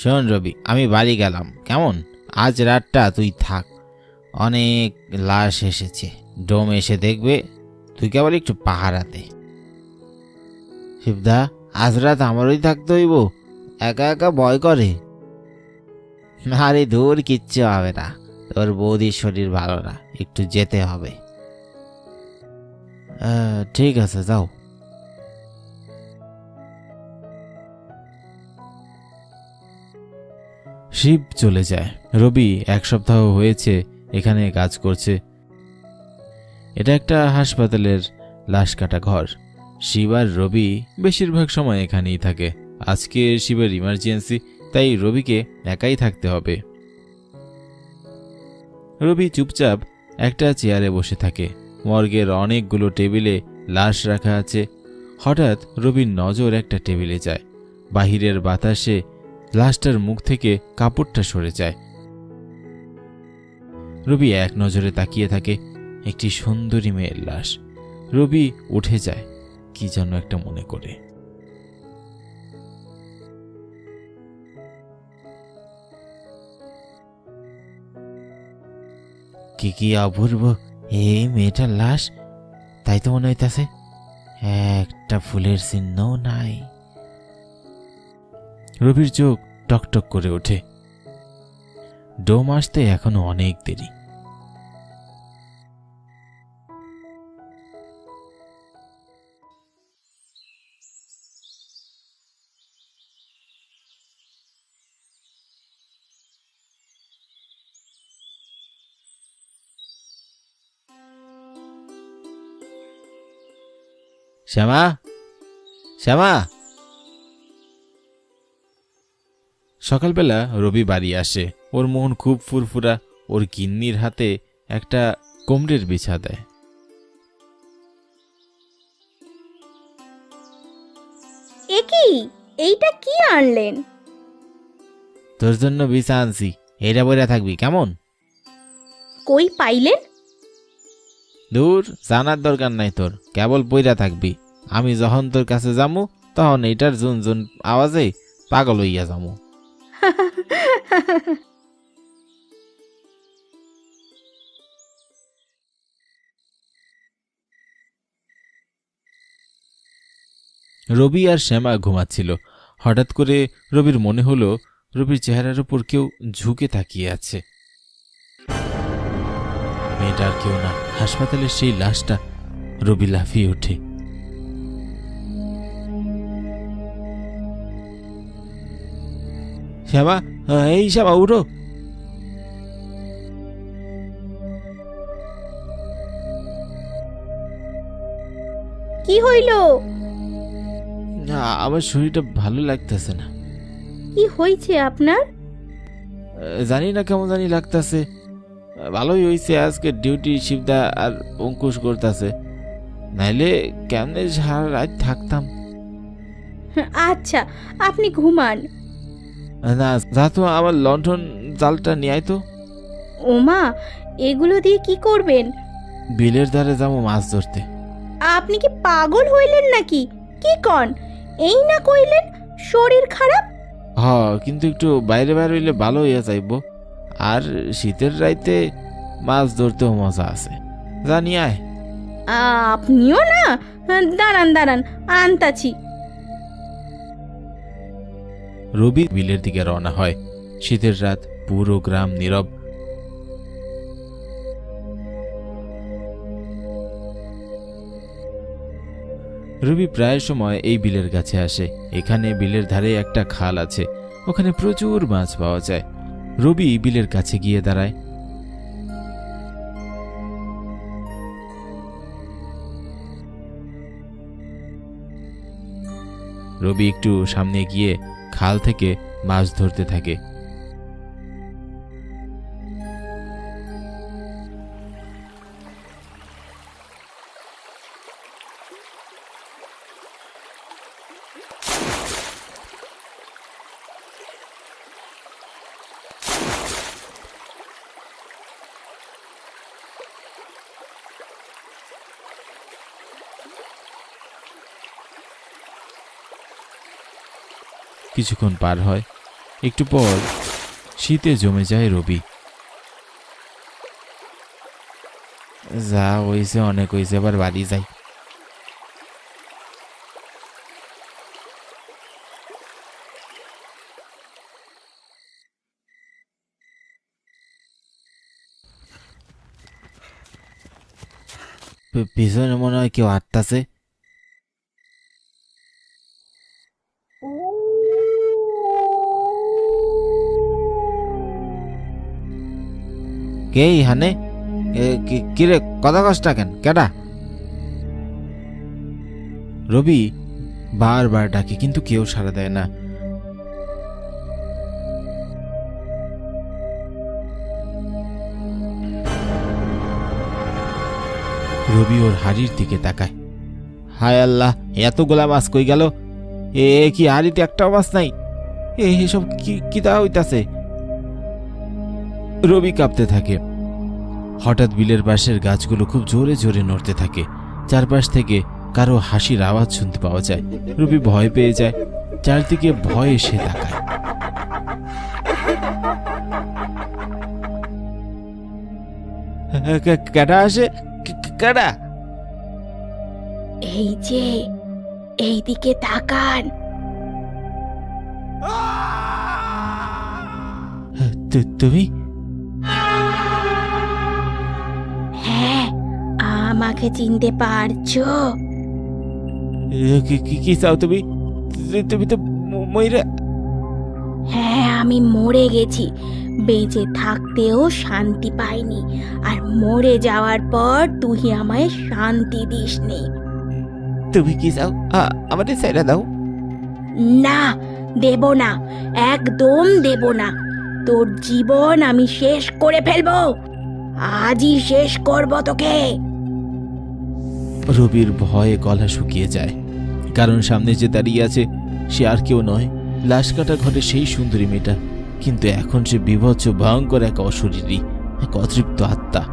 শোন রবি, আমি বাড়ি গেলাম, কেমন? আজ রাতটা তুই থাক। অনেক লাশ এসেছে, ডোম এসে দেখবে, তুই কেবল একটু পাহারাতে? শিবদা, আজ রাত আমারই থাকতে হইব, একা একা ভয় করে? আরে দূর কিচ্ছু হবে না, তোর বৌদির শরীর ভালো না, একটু যেতে হবে। ঠিক আছে, যাও। শিব চলে যায়। রবি এক সপ্তাহ হয়েছে এখানে কাজ করছে। এটা একটা হাসপাতালের লাশ কাটা ঘর। শিব আর রবি বেশিরভাগ সময় এখানেই থাকে। আজকে শিবের ইমার্জেন্সি তাই রবিকে একাই থাকতে হবে। রবি চুপচাপ একটা চেয়ারে বসে থাকে। মর্গের অনেকগুলো টেবিলে লাশ রাখা আছে। হঠাৎ রবির নজর একটা টেবিলে যায়। বাহিরের বাতাসে লাশটার মুখ থেকে কাপড়টা সরে যায়। রবি এক নজরে তাকিয়ে থাকে একটি সুন্দরী মেয়ের লাশ। রবি উঠে যায়, কি যেন একটা মনে করে। কি কি অপূর্ব এই মেয়েটার লাশ, তাই তো মনে হইতাছে, একটা ফুলের চিহ্নও নাই। রবির চোখ টকটক করে ওঠে। ডোম আসতে এখনও অনেক দেরি। শ্যামা? শ্যামা? সকালবেলা রবি বাড়ি আসে। ওর মন খুব ফুরফুরা। ওর কিন্নির হাতে একটা কোমরের বিছা দেয়। এ কি? এইটা কি আনলেন? তোর জন্য বিছা আনছি। এটা বইরা থাকবি কেমন? কই পাইলেন? দূর জানার দরকার নাই তোর। কেবল বইরা থাকবি। আমি যখন তোর কাছে যামু তখন এটার জুন জুন আওয়াজে পাগল হইয়া যামু। রবি আর শ্যামা ঘুমাচ্ছিল। হঠাৎ করে রবির মনে হলো, রবির চেহারার উপর কেউ ঝুঁকে তাকিয়ে আছে। মেয়েটা আর কেউ না, হাসপাতালের সেই লাশটা রবি লাফিয়ে ওঠে। শ্যামা এই শ্যামা উঠো। কি হইল? আ- আমার শরীরটা ভালো লাগতেছে না। কি হয়েছে আপনার? জানি না কেমন জানি লাগতেছে। ভালোই হইছে আজকে ডিউটি শিবদা আর অঙ্কুশ করতেছে। নাইলে কেমনে সারা রাত থাকতাম? আচ্ছা আপনি ঘুমান। না যা তো আমার লণ্ঠন জালটা নিয়ে আয় তো। ওমা এগুলো দিয়ে কি করবেন? বিলের ধারে যাব মাছ ধরতে। আপনি কি পাগল হইলেন নাকি? কি কন? এই না কইলেন শরীর খারাপ? হ কিন্তু একটু বাইরে বাইরে হইলে ভালো হইয়া যাইব। আর শীতের রাইতে মাছ ধরতেও মজা আছে। জানি আয়। আপনিও না? দাঁড়ান দাঁড়ান আনতাছি। রবি বিলের দিকে রওনা হয়। শীতের রাত পুরো গ্রাম নীরব। রবি প্রায় সময় এই বিলের কাছে আসে। এখানে বিলের ধারে একটা খাল আছে। ওখানে প্রচুর মাছ পাওয়া যায়। রবি বিলের কাছে গিয়ে দাঁড়ায়। রবি একটু সামনে গিয়ে খাল থেকে মাছ ধরতে থাকে। কিছুক্ষণ পার হয়। একটু পর শীতে জমে যায় রবি। যা হয়েছে, অনেক হয়েছে আবার বাড়ি যাই। পিছনে মনে হয় কেউ আটতাছে। কে ইহানে কিরে, কথা কষ্ট কেন? কেডা? রবি বারবার ডাকে, কিন্তু কেউ সাড়া দেয় না। রবি ওর হাড়ির দিকে তাকায়। হায় আল্লাহ এতগুলা মাছ কই গেল? এ কি হাড়িতে একটাও মাছ নাই? এসব কি কি তা হইতাছে? রবি কাঁপতে থাকে। হঠাৎ বিলের পাশের গাছগুলো খুব জোরে জোরে নড়তে থাকে। চারপাশ থেকে কারও হাসির আওয়াজ শুনতে পাওয়া যায়। রবি ভয় পেয়ে যায়। চারদিকে ভয়ে সে তাকায়। কে- কে- কেডা আসে? কে- কে- কেডা? এই যে এইদিকে তাকান। তু- তুমি? আমাকে চিনতে পারছ? কি- কি- চাও তুমি? তুমি তো ময়রা হ্যাঁ আমি মরে গেছি। বেঁচে থাকতেও শান্তি পাইনি। আর মরে যাওয়ার পর তুই আমায় শান্তি দিসনি। তুমি কি চাও? আমাদের ছেড়ে দাও। না দেব না। একদম দেব না। তোর জীবন আমি শেষ করে ফেলব। আজই শেষ করব তোকে। রবির ভয়ে গলা শুকিয়ে যায়। কারণ সামনে যে দাঁড়িয়ে আছে, সে আর কেউ নয়। লাশ কাটা ঘরে সেই সুন্দরী মেয়েটা। কিন্তু এখন সে বিভৎস, ভয়ঙ্কর এক অশরীরী, এক অতৃপ্ত আত্মা।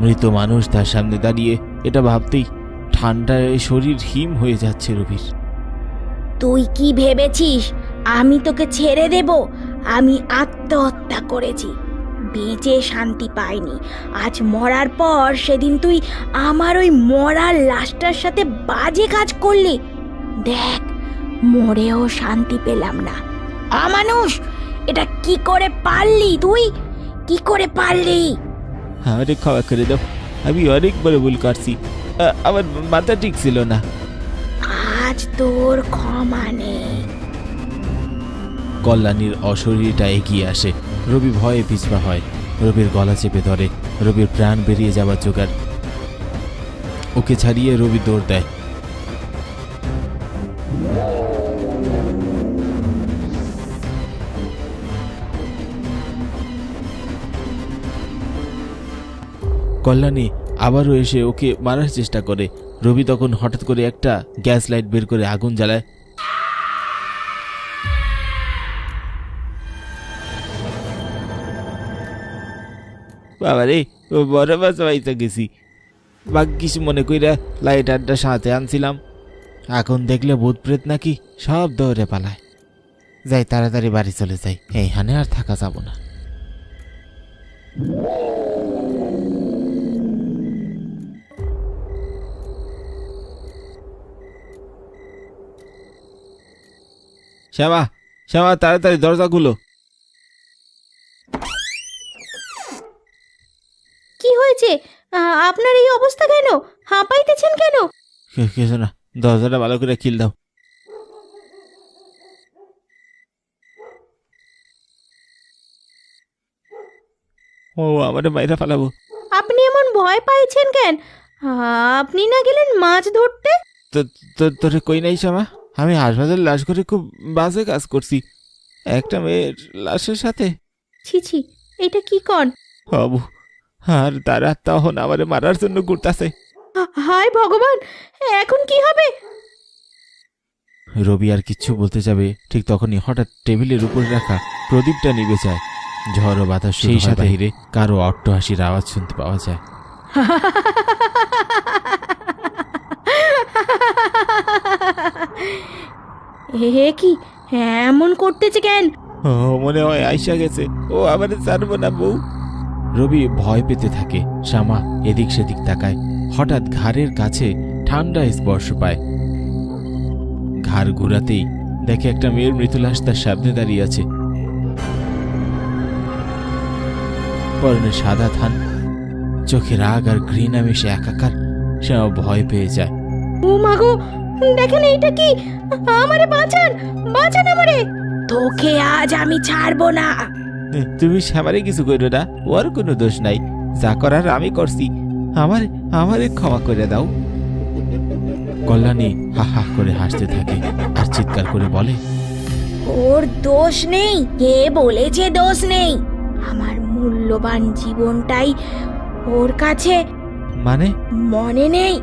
মৃত মানুষ তার সামনে দাঁড়িয়ে এটা ভাবতেই ঠান্ডায় শরীর হিম হয়ে যাচ্ছে রবির। তুই কি ভেবেছিস? আমি তোকে ছেড়ে দেব? আমি আত্মহত্যা করেছি। বেঁচে শান্তি পাইনি। আজ মরার পর সেদিন তুই আমার ওই মরার লাশটার সাথে বাজে কাজ করলি। দেখ মরেও শান্তি পেলাম না। আমানুষ এটা কি করে পারলি তুই? কি করে পারলি? আমাদের ক্ষমা করে দাও আমি অনেক বড় ভুল করছি। আমার মাথা ঠিক ছিল না। আজ তোর ক্ষমা নেই। কল্যাণীর অশরীরটা এগিয়ে আসে। রবি ভয়ে পিছপা হয়। রবির গলা চেপে ধরে। রবির প্রাণ বেরিয়ে যাবার জোগাড়। ওকে ছাড়িয়ে রবি দৌড় দেয়। কল্যাণী আবারও এসে ওকে মারার চেষ্টা করে। রবি তখন হঠাৎ করে একটা গ্যাস লাইট বের করে আগুন জ্বালায়। বাবা রে বড় মাছ পাইতে গেছি। ভাগ্যিস মনে কইরা লাইটারটা সাথে আনছিলাম। এখন দেখলে ভূত প্রেত নাকি সব দৌড়ে পালায়। যাই তাড়াতাড়ি বাড়ি চলে যাই, এইখানে আর থাকা যাব না। শ্যামা শ্যামা তাড়াতাড়ি দরজাগুলো। অবস্থা কেন? হাঁপাইতেছেন কেন? কিছু না দরজাটা ভালো করে খিল দাও। ও আমার বাইরে ফালাবো। আপনি এমন ভয় পাইছেন কেন? আপনি না গেলেন মাছ ধরতে? তো তোরে কই নাই শ্যামা আমি হাসপাতাল লাশ করে খুব বাজে কাজ করছি। একটা মেয়ের লাশের সাথে। ছি ছি এটা কি কন? হবু আর তারা তখন আমারে মারার জন্য ঘুরতাছে। হায় ভগবান এখন কি হবে? রবি আর কিচ্ছু বলতে যাবে ঠিক তখনই হঠাৎ টেবিলের উপর রাখা প্রদীপটা নিভে যায়। ঝড় বাতাস সেই সাথে। হিরে কারও অট্টহাসির আওয়াজ শুনতে পাওয়া যায়। এ কি? এমন করতেছে কেন? ও মনে হয় আইসা গেছে। ও আবার ছাড়বো না বউ। রবি ভয় পেতে থাকে। শ্যামা এদিক সেদিক তাকায়। হঠাৎ ঘাড়ের কাছে ঠান্ডা স্পর্শ পায়। ঘাড় ঘুরাতেই দেখে একটা মেয়ের মৃতলাশ তার সামনে দাঁড়িয়ে আছে। পরনে সাদা থান চোখে রাগ আর ঘৃণা মিশে একাকার। শ্যামা ভয় পেয়ে যায়। ও মাগো দেখেন এইটা কি? আমারে বাঁচান বাঁচান আমারে। তোকে আজ আমি ছাড়বো না। তুমি শ্যামারে কিছু করো না ওর কোনো দোষ নাই। যা করার আমি করছি। আমার আমারে ক্ষমা করে দাও। কল্যাণী হা হা করে হাসতে থাকে আর চিৎকার করে বলে ওর দোষ নেই কে বলেছে দোষ নেই। আমার মূল্যবান জীবনটাই ওর কাছে। মানে? মনে নেই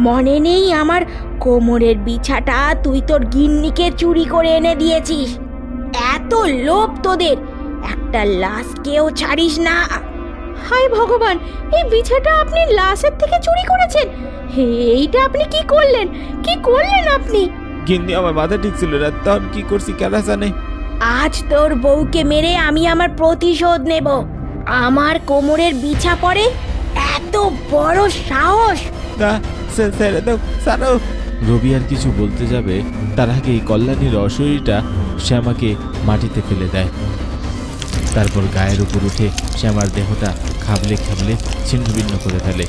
মনে নেই আমার কোমরের বিছাটা তুই তোর গিন্নিকে চুরি করে এনে দিয়েছিস। এত লোভ তোদের একটা লাশকেও ছাড়িস না। হায় ভগবান এই বিছাটা আপনি লাশের থেকে চুরি করেছেন? এইটা আপনি কি করলেন? কি করলেন আপনি? গিন্নি আমার মাথা ঠিক ছিল না। তখন কি করছি কেনা জানে? আজ তোর বউকে মেরে আমি আমার প্রতিশোধ নেব। আমার কোমরের বিছা পড়ে এত বড় সাহস। না ছেড়ে দাও ছাড়ো। রবি আর কিছু বলতে যাবে তার আগে এই কল্যাণীর অশরীরটা শ্যামাকে মাটিতে ফেলে দেয়। তারপর গায়ের উপর উঠে শ্যামার দেহটা খাবলে খাবলে ছিন্নভিন্ন করে ফেলে।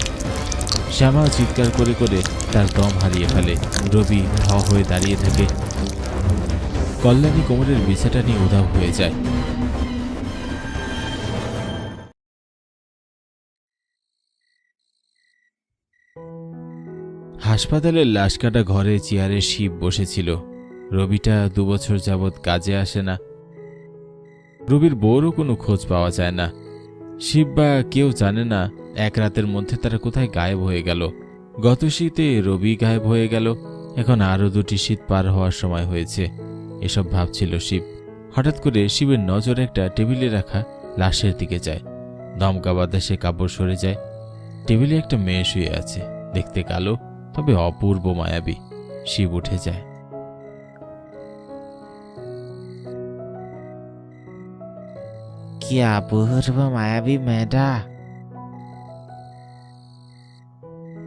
শ্যামা চিৎকার করে করে তার দম হারিয়ে ফেলে। রবি হ হয়ে দাঁড়িয়ে থাকে। কল্যাণী কোমরের বিছাটা নিয়ে উধাও হয়ে যায়। হাসপাতালের লাশ কাটা ঘরে চেয়ারে শিব বসেছিল। রবিটা দুবছর যাবৎ কাজে আসে না। রবির বউরও কোনো খোঁজ পাওয়া যায় না। শিব বা কেউ জানে না, এক রাতের মধ্যে তারা কোথায় গায়েব হয়ে গেল। গত শীতে রবি গায়েব হয়ে গেল, এখন আরও দুটি শীত পার হওয়ার সময় হয়েছে, এসব ভাবছিল শিব। হঠাৎ করে শিবের নজর একটা টেবিলে রাখা লাশের দিকে যায়। দমকা বাতাসে কাপড় সরে যায়। টেবিলে একটা মেয়ে শুয়ে আছে, দেখতে কালো, তবে অপূর্ব মায়াবী। শিব উঠে যায়। কি অপূর্ব মায়াবী মেয়েটা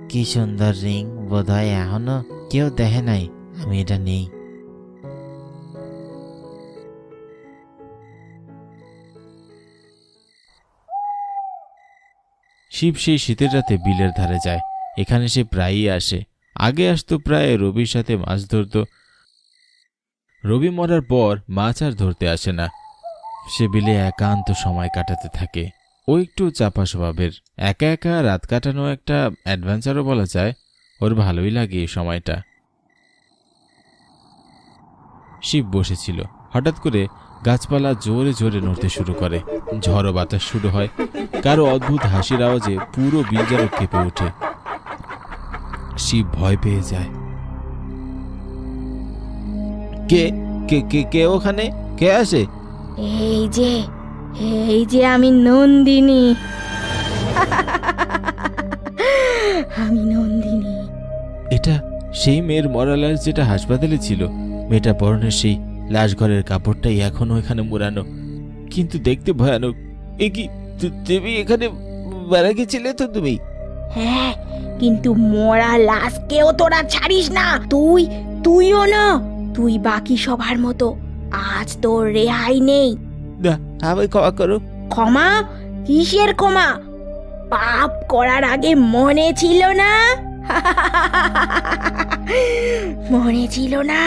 কি সুন্দর রিং বোধহয় এখনও কেউ দেখে নাই আমি এটা নেই শিব সেই শীতের রাতে বিলের ধারে যায়। এখানে সে প্রায়ই আসে। আগে আসতো প্রায় রবির সাথে মাছ ধরতো। রবি মরার পর মাছ আর ধরতে আসে না। সে বিলে একান্ত সময় কাটাতে থাকে। ও একটু চাপা স্বভাবের। একা একা রাত কাটানো একটা অ্যাডভেঞ্চারও বলা যায়। ওর ভালোই লাগে এই সময়টা। শিব বসেছিল। হঠাৎ করে গাছপালা জোরে জোরে নড়তে শুরু করে। ঝড়ো বাতাস শুরু হয়। কারও অদ্ভুত হাসির আওয়াজে পুরো বিল কেঁপে ওঠে। শিব ভয় পেয়ে যায়। কে? কে? কে? কে ওখানে? কে আসে? এই যে এই যে আমি নন্দিনী। আমি নন্দিনী। এটা সেই মেয়ের মরালার যেটা হাসপাতালে ছিল। মেয়েটা পরনের সেই লাশ ঘরের কাপড়টাই এখনও এখানে মুড়ানো। কিন্তু দেখতে ভয়ানক। এ কি তুমি এখানে বেড়া গেছিলে তো তুমি? হ্যাঁ কিন্তু মরা লাশ লাশকেও তোরা ছাড়িস না। তুই তুইও না। তুই বাকি সবার মতো। আজ তোর রেহাই নেই। ক্ষমা করো। ক্ষমা? কিসের ক্ষমা? পাপ করার আগে মনে ছিল না? মনে ছিল না।